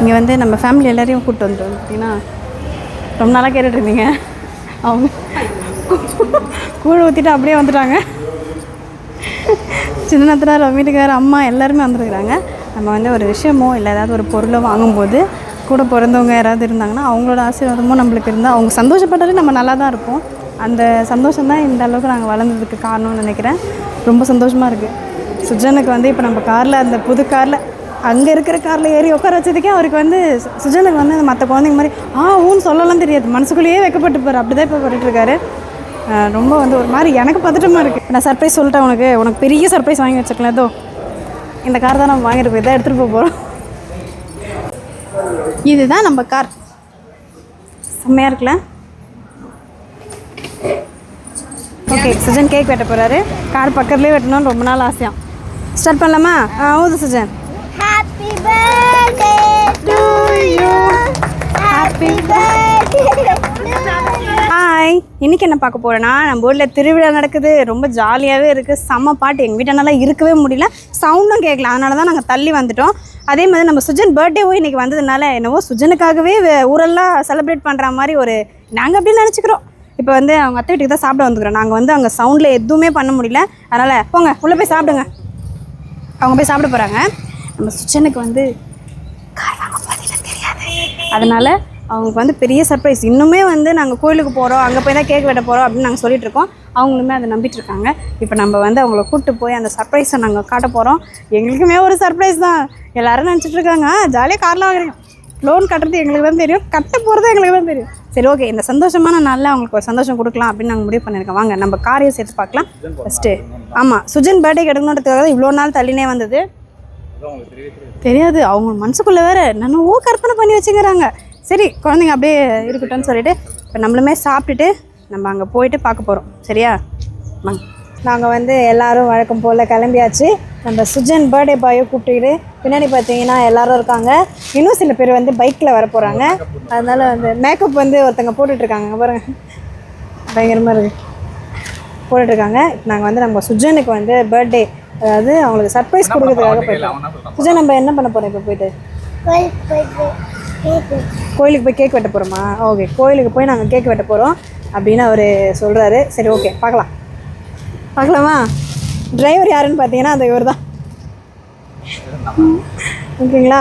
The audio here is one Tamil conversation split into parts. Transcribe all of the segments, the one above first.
இங்கே வந்து நம்ம ஃபேமிலி எல்லாரையும் கூப்பிட்டு வந்துட்டோம். பார்த்தீங்கன்னா ரொம்ப நாளாக கேட்டுட்ருந்தீங்க. அவங்க கூழ் ஊற்றிட்டு அப்படியே வந்துட்டாங்க. சின்னத்தினார் வீட்டுக்கார அம்மா எல்லாருமே வந்துருக்குறாங்க. நம்ம வந்து ஒரு விஷயமோ இல்லை ஏதாவது ஒரு பொருளோ வாங்கும்போது கூட பிறந்தவங்க யாராவது இருந்தாங்கன்னா அவங்களோட ஆசீர்வாதமோ நம்மளுக்கு இருந்தால் அவங்க சந்தோஷப்பட்டாலே நம்ம நல்லா தான் இருப்போம். அந்த சந்தோஷம் தான் இந்த அளவுக்கு நாங்கள் வளர்ந்ததுக்கு காரணம்னு நினைக்கிறேன். ரொம்ப சந்தோஷமாக இருக்குது சுஜனுக்கு வந்து இப்போ நம்ம காரில் அந்த புது காரில் அங்கே இருக்கிற காரில் ஏறி உட்கார வச்சதுக்கே அவருக்கு வந்து சுஜனுக்கு வந்து மற்ற குழந்தைங்க மாதிரி ஆ ஊன்னு சொல்லலாம் தெரியாது. மனசுக்குள்ளேயே வைக்கப்பட்டு போகிற அப்படி தான் இப்போ பண்ணிட்டுருக்காரு ரொம்ப வந்து ஒரு மாதிரி எனக்கு பதட்டமாக இருக்குது நான் சர்ப்ரைஸ் சொல்லிட்டேன் உனக்கு. உனக்கு பெரிய சர்ப்ரைஸ் வாங்கி வச்சுக்கலாம் ஏதோ இந்த கார் தான் நம்ம வாங்கிட்டு போய் தான் எடுத்துகிட்டு போக போகிறோம் இதுதான் நம்ம கார் செம்மையாக இருக்குல்ல? ஓகே சுஜன் கேக் வெட்ட போகிறாரு கார் பக்கத்துலேயே வெட்டணும்னு ரொம்ப நாள் ஆசையாக ஸ்டார்ட் பண்ணலாமா? ஆ ஊது சுஜன். ஹாய் இன்றைக்கி என்ன பார்க்க போகிறேன்னா நம்ம ஊரில் திருவிழா நடக்குது. ரொம்ப ஜாலியாகவே இருக்குது செம்ம பாட்டு. எங்கள் வீட்டனால இருக்கவே முடியல. சவுண்டும் கேட்கல அதனால தான் நாங்கள் தள்ளி வந்துட்டோம். அதே மாதிரி நம்ம சுஜன் பர்த்டேவும் இன்னைக்கு வந்ததுனால என்னவோ சுஜனுக்காகவே ஊரெல்லாம் செலிப்ரேட் பண்ணுற மாதிரி ஒரு நாங்கள் அப்படின்னு நினச்சிக்கிறோம். இப்போ வந்து அவங்க அத்தை வீட்டுக்கு தான் சாப்பிட வந்துக்கிறோம். நாங்கள் வந்து அங்கே சவுண்டில் எதுவுமே பண்ண முடியல. அதனால் போங்க. உள்ளே போய் சாப்பிடுங்க. அவங்க போய் சாப்பிட போகிறாங்க நம்ம சுஜனுக்கு வந்து கார் வாங்க போகிறதுல தெரியாது. அதனால் அவங்களுக்கு வந்து பெரிய சர்ப்ரைஸ் இன்னுமே வந்து நாங்கள் கோயிலுக்கு போகிறோம் அங்கே போய் தான் கேக் வெட்ட போகிறோம் அப்படின்னு நாங்கள் சொல்லிட்டு இருக்கோம். அவங்களுமே அதை நம்பிட்டு இருக்காங்க. இப்போ நம்ம வந்து அவங்கள கூப்பிட்டு போய் அந்த சர்ப்ரைஸை நாங்கள் காட்ட போகிறோம் எங்களுக்குமே ஒரு சர்ப்ரைஸ் தான். எல்லாரும் நினச்சிட்டு இருக்காங்க ஜாலியாக கார்லாம் வாங்குறீங்க. லோன் கட்டுறது எங்களுக்கு தான் தெரியும். கட்ட போகிறது எங்களுக்கு தான் தெரியும். சரி ஓகே இந்த சந்தோஷமான நாளில் அவங்களுக்கு ஒரு சந்தோஷம் கொடுக்கலாம் அப்படின்னு நாங்கள் முடிவு பண்ணியிருக்கோம். வாங்க நம்ம காரையும் சேர்த்து பார்க்கலாம். ஃபஸ்ட்டு ஆமாம் சுஜன் பர்த்டே கிடைக்கணுன்றதுக்காக தான் இவ்வளோ நாள் தள்ளினே வந்தது. தெரியாது. அவங்க மனசுக்குள்ளே வேற என்னென்னவோ கற்பனை பண்ணி வச்சுக்கிறாங்க. சரி குழந்தைங்க அப்படியே இருக்கட்டும்னு சொல்லிட்டு இப்போ நம்மளுமே சாப்பிட்டுட்டு நம்ம அங்கே போயிட்டு பார்க்க போகிறோம் சரியா? வாங்க நாங்கள் வந்து எல்லாரும் வழக்கம் போல் கிளம்பியாச்சு. நம்ம சுஜன் பர்த்டே பாயை கூப்பிட்டுக்கிட்டு பின்னாடி பார்த்தீங்கன்னா எல்லாரும் இருக்காங்க. இன்னும் சில பேர் வந்து பைக்கில் வர போகிறாங்க அதனால வந்து மேக்கப் வந்து ஒருத்தங்க போட்டுட்ருக்காங்க. பாருங்க. பயங்கரமாக இருக்குது போட்டுட்ருக்காங்க. இப்போ நாங்கள் வந்து நம்ம சுஜனுக்கு வந்து பர்த்டே அதாவது அவங்களுக்கு சர்ப்ரைஸ் கொடுக்கறதுக்காக போயிட்டோம் சுஜன் நம்ம என்ன பண்ண போகிறோம் இப்போ போயிட்டு? கோயிலுக்கு போயிட்டு போய் கேக் வெட்ட போகிறோமா ஓகே கோயிலுக்கு போய் நாங்கள் கேக் வெட்ட போகிறோம் அப்படின்னு அவர் சொல்கிறாரு சரி ஓகே பார்க்கலாம். பார்க்கலாமா? டிரைவர் யாருன்னு பார்த்தீங்கன்னா அந்த இவர் தான் ஓகேங்களா?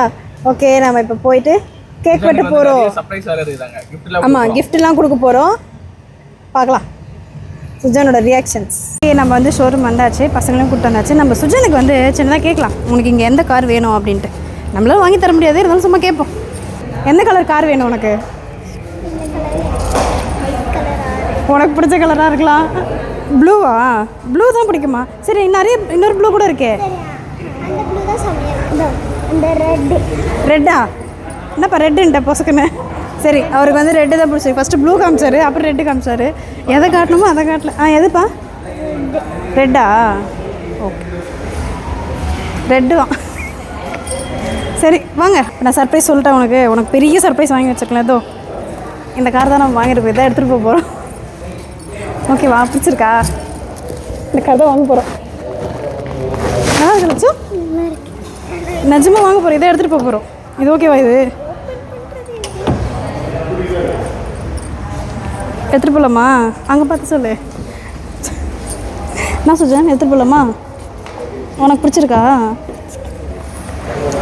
ஓகே நம்ம இப்போ போயிட்டு கேக் வெட்ட போகிறோம் ஆமாம் கிஃப்ட்லாம் கொடுக்க போகிறோம் பார்க்கலாம். சுஜனோட ரியாக்ஷன்ஸ் நம்ம வந்து ஷோரூம் வந்தாச்சு பசங்களையும் கூப்பிட்டு வந்தாச்சு. நம்ம சுஜனுக்கு வந்து சின்னதாக கேட்கலாம். உனக்கு இங்கே எந்த கார் வேணும் அப்படின்ட்டு. நம்மளால வாங்கி தர முடியாது இருந்தாலும் சும்மா கேட்போம். எந்த கலர் கார் வேணும் உனக்கு? உனக்கு பிடிச்ச கலராக இருக்கலாம். ப்ளூவா ப்ளூ தான் பிடிக்குமா? சரி நிறைய இன்னொரு ப்ளூ கூட இருக்கே. ரெட்டா என்னப்பா ரெட்டுன்ட்ட பொசுக்குன்னு? சரி அவருக்கு வந்து ரெட்டு தான் பிடிச்சி ஃபஸ்ட்டு ப்ளூ காமிச்சாரு அப்புறம் ரெட்டு காமிச்சாரு. எதை காட்டணுமோ அதை காட்டல. ஆ எதுப்பா? ரெட்டா ஓகே ரெட்டு தான் சரி வாங்க. நான் சர்ப்ரைஸ் சொல்லிட்டேன் உனக்கு. உனக்கு பெரிய சர்ப்ரைஸ் வாங்கி வச்சுருக்கலாம் ஏதோ இந்த கார் தான் நம்ம வாங்கிட்டு போய் தான் எடுத்துகிட்டு போக போகிறோம் ஓகேவா பிடிச்சிருக்கா? இந்த கார் தான் வாங்க போகிறோம் நல்லா இருக்கு. நிஜமாக வாங்க போகிறோம் இதை எடுத்துகிட்டு போக போகிறோம் இது ஓகேவா இது? எடுத்துகிட்டு போகலாமா அங்கே பார்த்து சொல்லு. என்ன சுஜன் எடுத்துகிட்டு போகலாமா உனக்கு பிடிச்சிருக்கா?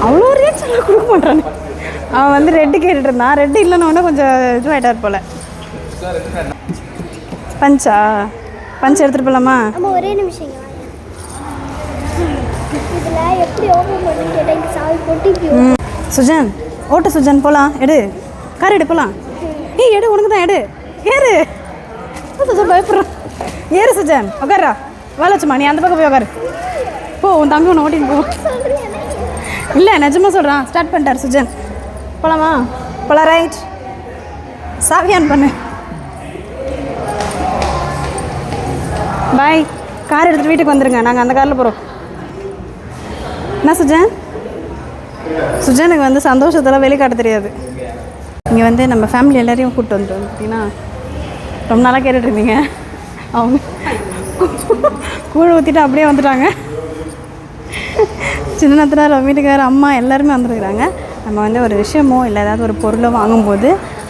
அவ்வளோ ரியாக்ஷன்லாம் கொடுக்க மாட்டானே. அவன் வந்து ரெட்டு கேட்டுட்டு இருந்தான். ரெட்டு இல்லைன்னு கொஞ்சம் இதுவாகிட்டார் போல். பஞ்சா? பஞ்ச் எடுத்துகிட்டு போகலாமா ஒரே நிமிஷம். சுஜன் ஓட்ட சுஜன் போகலாம் எடு. கார் எடு போகலாம் ஏய் எடு உனக்கு தான் எடு. ஏறு. சுஜன் பயப்படுறான் ஏறு சுஜன் உட்காரா வளச்சுமா நீ அந்த பக்கம் போய் உட்காரு போ உன் தம்பி ஒன்று ஓட்டின்னு போ. இல்லை நிஜமாக சொல்கிறான் ஸ்டார்ட் பண்ணிட்டார் சுஜன். போகலாமா போகலாம் ரைட் சாவியான் பண்ணு. பாய் கார் எடுத்துகிட்டு வீட்டுக்கு வந்துருங்க. நாங்கள் அந்த காரில் போகிறோம் என்ன சுஜன்? சுஜனுக்கு வந்து சந்தோஷத்தெல்லாம் வெளிக்காட்ட தெரியாது. இங்கே வந்து நம்ம ஃபேமிலி எல்லாரையும் கூப்பிட்டு வந்துட்டோம் பார்த்தீங்கன்னா ரொம்ப நாளாக கேட்டுட்ருந்தீங்க. அவங்க கூழ் ஊற்றிட்டு அப்படியே வந்துட்டாங்க. சின்னத்தில் வீட்டுக்கார அம்மா எல்லாருமே வந்துருக்குறாங்க. நம்ம வந்து ஒரு விஷயமோ இல்லை ஏதாவது ஒரு பொருளோ வாங்கும்போது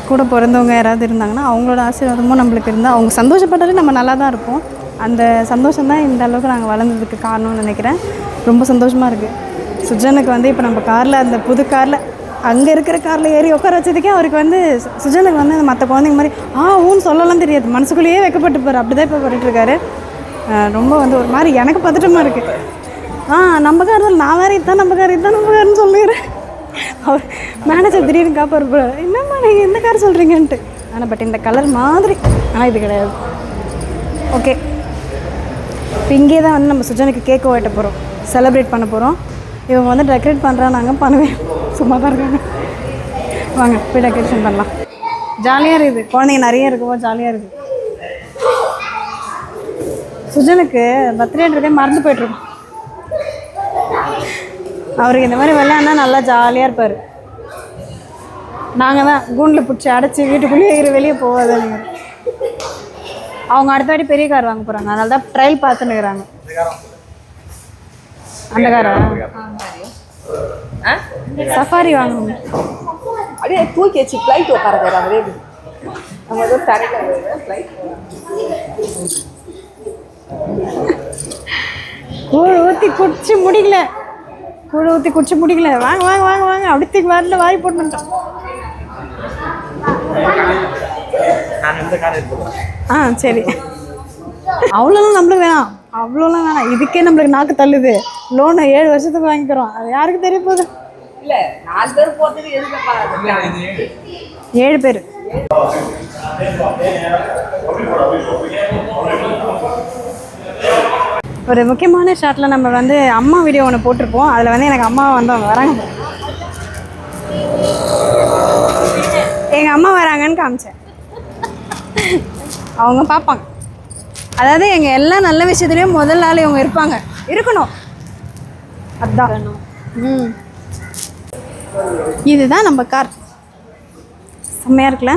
கூட பிறந்தவங்க யாராவது இருந்தாங்கன்னா அவங்களோட ஆசீர்வாதமும் நம்மளுக்கு இருந்தால் அவங்க சந்தோஷப்பட்டாலே நம்ம நல்லா தான் இருப்போம். அந்த சந்தோஷம் தான் இந்த அளவுக்கு நாங்கள் வளர்ந்ததுக்கு காரணம்னு நினைக்கிறேன். ரொம்ப சந்தோஷமாக இருக்குது சுஜனுக்கு வந்து இப்போ நம்ம காரில் அந்த புது காரில் அங்கே இருக்கிற காரில் ஏறி உட்கார வச்சதுக்கே அவருக்கு வந்து சுஜனுக்கு வந்து மற்ற குழந்தைங்க மாதிரி ஆ ஊன்னு சொல்லலாம் தெரியாது. மனசுக்குள்ளேயே வைக்கப்பட்டு போகிற அப்படி தான் இப்போ பண்ணிட்டுருக்காரு ரொம்ப வந்து ஒரு மாதிரி எனக்கு பதட்டமாக இருக்குது ஆ நம்ம கார் நான் வேறு இதுதான் நம்ம கார் இதுதான் நம்ம காருன்னு சொல்லிடுறேன் அவர் மேனேஜர் திடீர்னு காப்பார் போல என்னம்மா நீங்கள் எந்த கார் சொல்கிறீங்கன்ட்டு ஆனால் பட் இந்த கலர் மாதிரி. ஆனால் இது கிடையாது. ஓகே இப்போ இங்கே தான் வந்து நம்ம சுஜனுக்கு கேக் ஓட்ட போகிறோம் செலப்ரேட் பண்ண போகிறோம் இவங்க வந்து டெக்கரேட் பண்ணுறாங்க பண்ணுவேன். சும்மா தான் இருக்காங்க. வாங்க போய் டெக்கரேஷன் பண்ணலாம். ஜாலியாக இருக்குது. குழந்தைங்க நிறைய இருக்கவோ ஜாலியாக இருக்குது. சுஜனுக்கு பர்த்டேன்றதே மறந்து போயிட்டுருக்கோம். அவருக்கு இந்த மாதிரி விளையாடினா நல்லா ஜாலியாக இருப்பார். நாங்கள் தான் கூண்டில் பிடிச்சி அடைச்சி வீட்டுக்குள்ளேயே இரு வெளியே போகாதுங்க அவங்க அடுத்த வாட்டி பெரிய கார் வாங்க போகிறாங்க அதனால தான் ட்ரையல் பார்த்துன்னு இருக்கிறாங்க. அந்த காரா சஃபாரி வாங்கணும் அப்படியே தூக்கி வச்சு ஃப்ளைட் உட்கார போகிறாங்க ரேடி நம்ம ஏதோ தரையில் ஃப்ளைட் கூழ் ஊற்றி குடிச்சு முடிக்கல. கூழ் ஊற்றி குடிச்சு முடிக்கல. வாங்க வாங்க வாங்க வாங்க. அப்படி தூக்கி வரல வாரி போட்டுட்டோம். ஆ சரி. அவ்வளோலாம் நம்மளுக்கு வேணாம். அவ்வளோலாம் வேணாம். இதுக்கே நம்மளுக்கு நாக்கு தள்ளுது. லோனை ஏழு வருஷத்துக்கு வாங்கிக்கிறோம். அது யாருக்கு தெரிய போகுது? இல்லை நாலு பேர் எதுக்கு ஏழு பேர். ஒரு முக்கியமான ஷாட்டில் நம்ம வந்து அம்மா வீடியோ ஒன்று போட்டிருப்போம். அதில் வந்து எனக்கு அம்மா வந்து அவங்க வராங்க. எங்கள் அம்மா வராங்கன்னு காமிச்சேன். அவங்க பார்ப்பாங்க அதாவது எங்கள் எல்லா நல்ல விஷயத்துலேயும் முதல் நாள் இவங்க இருப்பாங்க. இருக்கணும். அதான். ம். இதுதான் நம்ம கார். செம்மையாக இருக்குல்ல?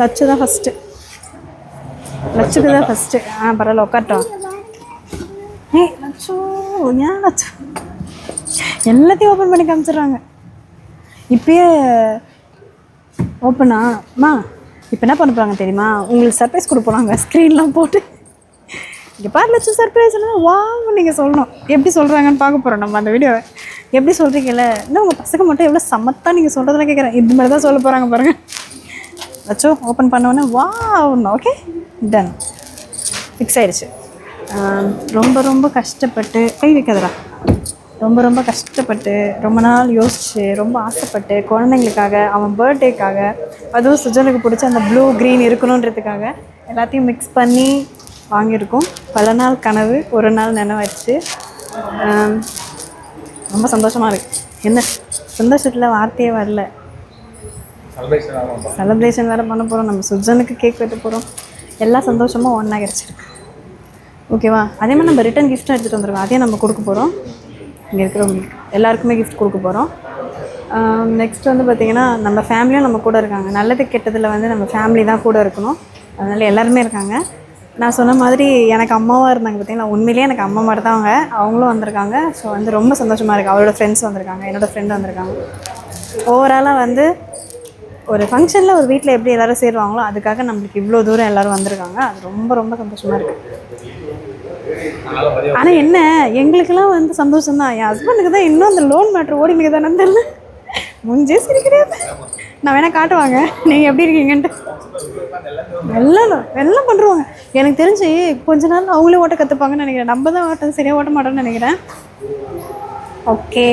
லட்சு தான் ஃபஸ்ட்டு லட்சுக்கு தான் ஃபஸ்ட்டு ஆ பரவாயில்ல உட்காட்டோம் ஏய் லட்சு ஏன் லட்சு எல்லாத்தையும் ஓப்பன் பண்ணி காமிச்சிடுறாங்க. இப்பயே ஓப்பனா அம்மா இப்போ என்ன பண்ண போகிறாங்க தெரியுமா? உங்களுக்கு சர்ப்ரைஸ் கொடுக்க போகிறாங்க ஸ்க்ரீன்லாம் போட்டு. இங்கே பாரு லட்சம் சர்ப்ரைஸ்னா வா நீங்கள் சொல்லணும். எப்படி சொல்கிறாங்கன்னு பார்க்க போகிறோம் நம்ம அந்த வீடியோவை. எப்படி சொல்கிறீங்கல்ல இன்னும் உங்கள் பசங்க மட்டும் எவ்வளோ சமத்தாக நீங்கள் சொல்கிறதுல கேட்குறேன் இது மாதிரி தான் சொல்ல போகிறாங்க பாருங்கள் லட்சோ ஓப்பன் பண்ணோன்னே வா ஓகே டன் ஃபிக்ஸ் ஆயிடுச்சு. ரொம்ப ரொம்ப கஷ்டப்பட்டு கை வைக்காதடா. ரொம்ப ரொம்ப கஷ்டப்பட்டு ரொம்ப நாள் யோசிச்சு ரொம்ப ஆசைப்பட்டு குழந்தைங்களுக்காக அவன் பர்த்டேக்காக அதுவும் சுஜனுக்கு பிடிச்ச அந்த ப்ளூ க்ரீன் இருக்கணுன்றதுக்காக எல்லாத்தையும் மிக்ஸ் பண்ணி வாங்கியிருக்கோம். பல நாள் கனவு ஒரு நாள் நினைவாயிடுச்சு. ஆம், ரொம்ப சந்தோஷமாக இருக்குது என்ன? சந்தோஷத்தில் வார்த்தையே வரல. செலிப்ரேஷன் வேறு பண்ண போகிறோம் நம்ம சுஜனுக்கு கேக் வெட்ட போகிறோம் எல்லா சந்தோஷமும் ஒன்றா கிடச்சிருக்கு ஓகேவா அதே மாதிரி நம்ம ரிட்டன் கிஃப்ட்டும் எடுத்துகிட்டு வந்துருக்கோம் அதையும் நம்ம கொடுக்க போகிறோம் இங்கே இருக்கிற எல்லாருக்குமே கிஃப்ட் கொடுக்க போகிறோம் நெக்ஸ்ட் வந்து பார்த்திங்கன்னா நம்ம ஃபேமிலியும் நம்ம கூட இருக்காங்க. நல்லது கெட்டதில் வந்து நம்ம ஃபேமிலி தான் கூட இருக்கணும். அதனால் எல்லாருமே இருக்காங்க. நான் சொன்ன மாதிரி எனக்கு அம்மாவாக இருந்தாங்க பார்த்தீங்களா? உண்மையிலேயே எனக்கு அம்மா மாதிரி தான் அவங்க அவங்களும் வந்திருக்காங்க. ஸோ வந்து ரொம்ப சந்தோஷமாக இருக்குது அவரோட ஃப்ரெண்ட்ஸ் வந்திருக்காங்க. என்னோடய ஃப்ரெண்டு வந்திருக்காங்க. ஓவராலாக வந்து ஒரு ஃபங்க்ஷனில் ஒரு வீட்டில் எப்படி எல்லோரும் சேருவாங்களோ அதுக்காக நம்மளுக்கு இவ்வளோ தூரம் எல்லோரும் வந்திருக்காங்க. அது ரொம்ப ரொம்ப சந்தோஷமாக இருக்குது ஆனால் என்ன எங்களுக்கெல்லாம் வந்து சந்தோஷம் தான் என் ஹஸ்பண்டுக்கு தான் இன்னும் அந்த லோன் மேட்ரு ஓடினுக்கு தானே தெரியல. முஞ்சே சிரிக்கிறேன் நான் வேணால் காட்டுவாங்க. நீங்கள் எப்படி இருக்கீங்கன்ட்டு. எல்லாம் எல்லாம் பண்ணுருவாங்க எனக்கு தெரிஞ்சு கொஞ்ச நாள் அவங்களே ஓட்ட கற்றுப்பாங்கன்னு நினைக்கிறேன். நம்ம தான் ஓட்ட சரியாக ஓட்ட மாட்டோம்னு நினைக்கிறேன். ஓகே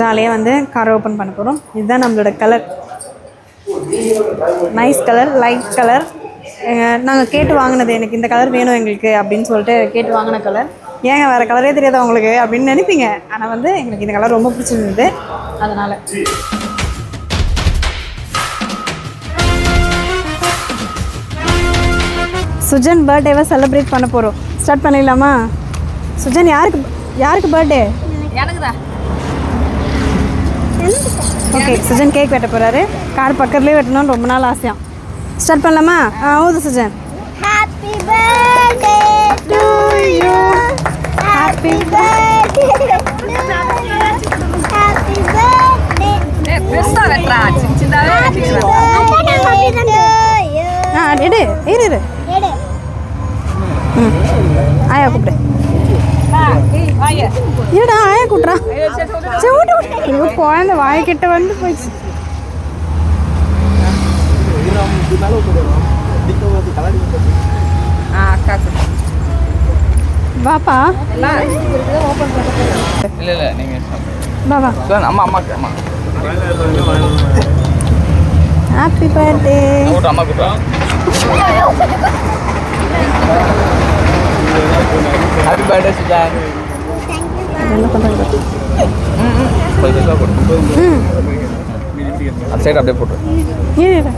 ஜாலியாக வந்து காரை ஓப்பன் பண்ண போகிறோம் இதுதான் நம்மளோட colour nice colour light colour நாங்கள் கேட்டு வாங்கினது எனக்கு இந்த கலர் வேணும் எங்களுக்கு அப்படின்னு சொல்லிட்டு கேட்டு வாங்கின கலர் ஏங்க வேறு கலரே தெரியாதா உங்களுக்கு அப்படின்னு நினைப்பீங்க. ஆனால் வந்து எங்களுக்கு இந்த கலர் ரொம்ப பிடிச்சிருந்தது. அதனால். சுஜன் பர்த்டேவை செலிப்ரேட் பண்ண போகிறோம் ஸ்டார்ட் பண்ணிடலாமா? சுஜன் யாருக்கு யாருக்கு பர்த்டே எனக்கு தான் ஓகே சுஜன் கேக் வெட்ட போகிறாரு கார் பக்கத்துலேயே வெட்டணும்னு ரொம்ப நாள் ஆசையாம். ஸ்டார்ட் பண்ணலாமா ஆ ஊது Sujan happy Happy birthday to you. Happy birthday to you. Happy birthday. ஏ பெருசா வெட்டுறா சின்ன சின்னதாவே you. ஆ எடு இரு இரு எடு. ஆயா கூப்பிடு இருடா ஆயா கூப்பிட்றா சரி விட்டு விட்டு குழந்தை வாய்க்கிட்ட வந்து போயிடுச்சு வாப்பா இல்லை இல்லை நீங்கள் சார் அம்மா அம்மாக்கு அம்மா ஹாப்பி பர்த்டே அம்மா ஹாப்பி பர்த்டே சுஜான் என்ன பண்ணுறது ம் சைடு அப்படியே போட்டு இரு இரு